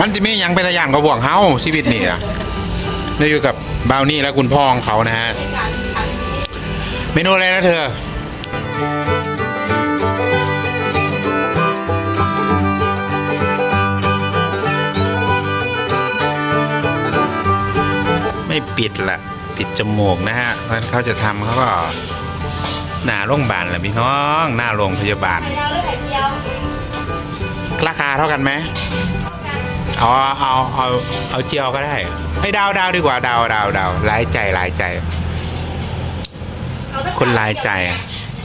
มันจะมีหยังเป็นตะย่านก็บ่วงเฮาชีวิตนี่อะได้อยู่กับบาวนี่และคุณพ่อของเขานะฮะ เมนูอะไรนะเธอ ไม่ปิดละปิดจมูกนะฮะเพราะฉะนั้นเขาจะทำเขาก็หน้าโรงพยาบาลแหละพี่น้อง หน้าโรงพยาบาลไข่ดาวหรือไข่เจียวราคาเท่ากันไหม เอาเอาเอาเอาเจียวก็ได้ไอ้ยดาวดาวดีกว่าดาวดาวดาวหลายใจหลายใจเอาสักคนหลายใจ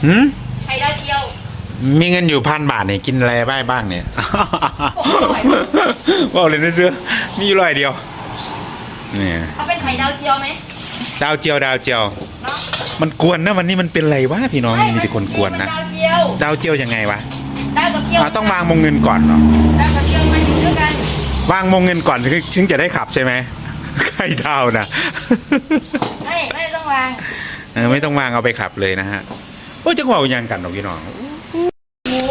หืมไข่ดาวเจียวมีเงินอยู่พันบาทเนี่ยกินอะไรบ้างบ้างเนี่ยร้อยว่าเลยนะเสื้อมีอยู่ร้อยเดียวนี่เอาเป็นไข่ดาวเจียวไหมดาวเจียวดาวเจียวเนาะมันกวนนะวันนี้มันเป็นไรวะพี่น้องมีแต่คนกวนนะดาวเจียวดาวเจียวยังไงวะดาวกับเจียวอ่าต้องวางมงเงินก่อนเนาะ วางมงเงินก่อนถึงถึงจะได้ขับใช่ไหมไข่ดาวนะไม่ไม่ต้องวางเออไม่ต้องวางเอาไปขับเลยนะฮะโอ้ยจังหวะยังกันหรอกพี่น้องหมู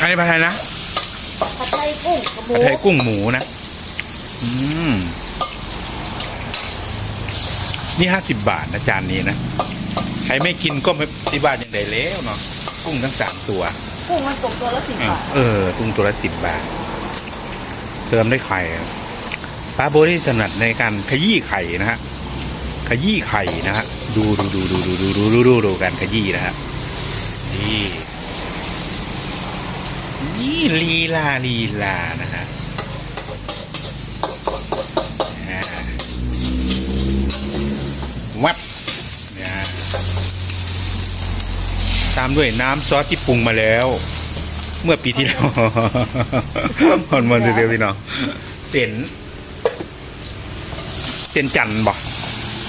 อันนี้ผัดไทยนะผัดไทยกุ้งกับหมูผัดไทยกุ้งหมูนะอืมนี่ห้าสิบบาทนะจานนี้นะใครไม่กินก็ไม่สิบบาทอย่างใดแล้วเนาะกุ้งทั้งสามตัวกุ้งมันตกตัวละสิบบาทเออกุ้งตัวละสิบบาทเติมด้วยไข่ป้าโบที่ถนัดในการขยี้ไข่นะฮะขยี้ไข่นะฮะดูดูดูดูดูดูดูดูดูดูการขยี้นะฮะนี่นี่ลีลาลีลานะฮะวับนะตามด้วยน้ำซอสที่ปรุงมาแล้ว เมื่อปีที่แล้วมันมันเร็วๆพี่น้องเส้นเส้นจันทร์บอก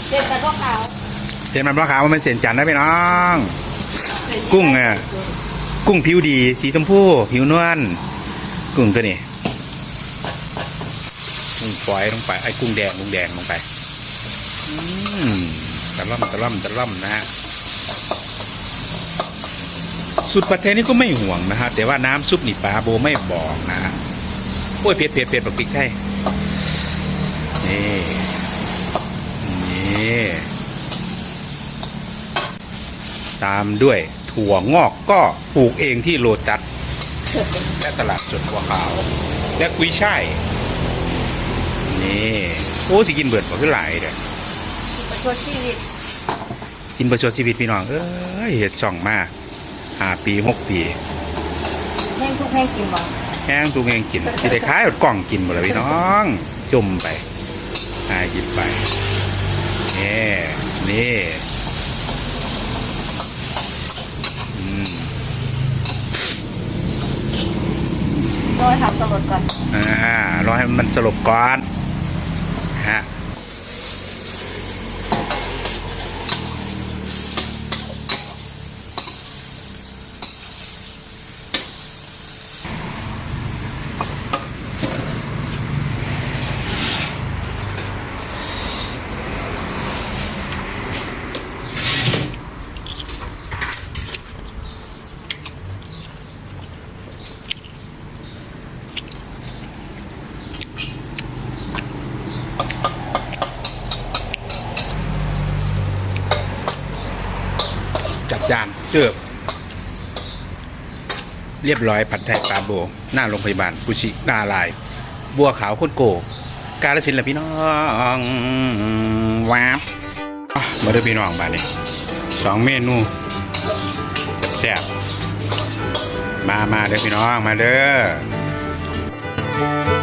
เด็ดแต่ก็ขาวเส้นมันมะขาวมันเส้นจันทร์นะพี่น้อง กุ้งอะกุ้งผิวดีสีชมพูผิวนวลกุ้งตัวนี้กุ้งฝอยลงไปไอ้กุ้งแดงกุ้งแดงลงไปอืมตะล่อมตะล่อมตะล่อมนะฮะ สูตรผัดไทยนี่ก็ไม่ห่วงนะฮะแต่ว่าน้ำซุปนี่ปลาโบไม่บอกนะฮะโอ้ยเผ็ดเผ็ดเผ็ดบักพริกไทยนี่นี่ตามด้วยถั่วงอกก็ปลูกเองที่โลตัสและตลาดสดบัวขาว และกุ้ยช่ายนี่โอ้สิกินเบิดบ่คือหลายเด้อประชดชีวิตกินประชดชีวิตพี่น้องเอ้ยเฮ็ดช่องมา ห้าปีหกปีแห้งทุกแห้งกินบ่แห้งทุกแห่งกินสิได้ขายเอากล่องกินหมดเลยพี่น้องจุ่มไปหากินไปนี่นี่อืมรอให้ทำสลดก่อนอ่ารอให้มันสลบก่อนฮะ จัดจานเสิร์ฟเรียบร้อยผัดไทยปลาโบ หน้าโรงพยาบาลกุชินาลาย บัวขาวโคนโก กาลสินละพี่น้องว้าบมาเด้อพี่น้องมาเนี่ยสองเมนูแซ่บมามาเด้อพี่น้องมาเด้อ